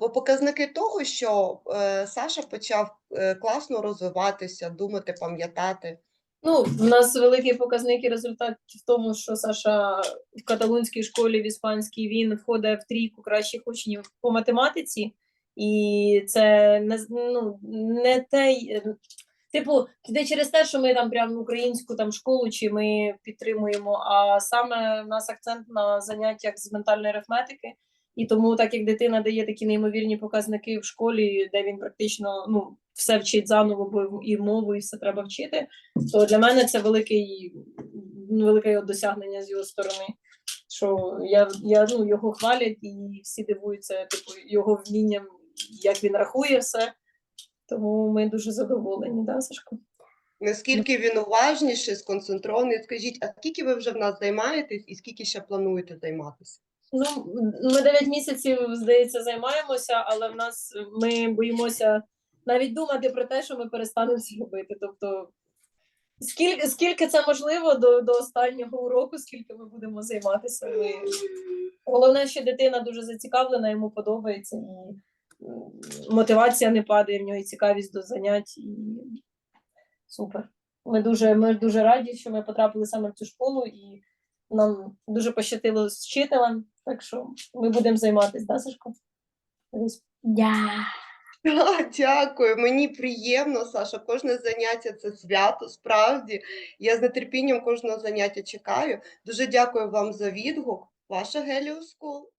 в показники того, що е, Саша почав е, класно розвиватися, думати, пам'ятати. Ну, в нас великий показник і результат в тому, що Саша в каталунській школі в іспанській він входить в трійку кращих учнів по математиці, і це не ну, не те. Типу, не через те, що ми там прям українську там школу чи ми підтримуємо, а саме в нас акцент на заняттях з ментальної арифметики. І тому, так як дитина дає такі неймовірні показники в школі, де він практично ну, все вчить заново, бо і мову, і все треба вчити, то для мене це великий, велике досягнення з його сторони. Що я, я ну, його хвалять і всі дивуються типу, його вмінням, як він рахує все. Тому ми дуже задоволені, да, Сашко? Наскільки він уважніший, сконцентрований? Скажіть, а скільки ви вже в нас займаєтесь і скільки ще плануєте займатися? Ну, ми 9 місяців, здається, займаємося, але в нас ми боїмося навіть думати про те, що ми перестанемо це робити. Тобто, скільки, скільки це можливо до, до останнього уроку, скільки ми будемо займатися. Ми... Головне, що дитина дуже зацікавлена, йому подобається, і мотивація не падає в нього, і цікавість до занять. І... Супер. Ми дуже, ми дуже раді, що ми потрапили саме в цю школу, і нам дуже пощастило з вчителем, так що ми будемо займатися, да, Сашко? Yeah. А, Дякую, мені приємно, Саша. Кожне заняття це свято, справді. Я з нетерпінням кожного заняття чекаю. Дуже дякую вам за відгук. Ваша Геліус Скул.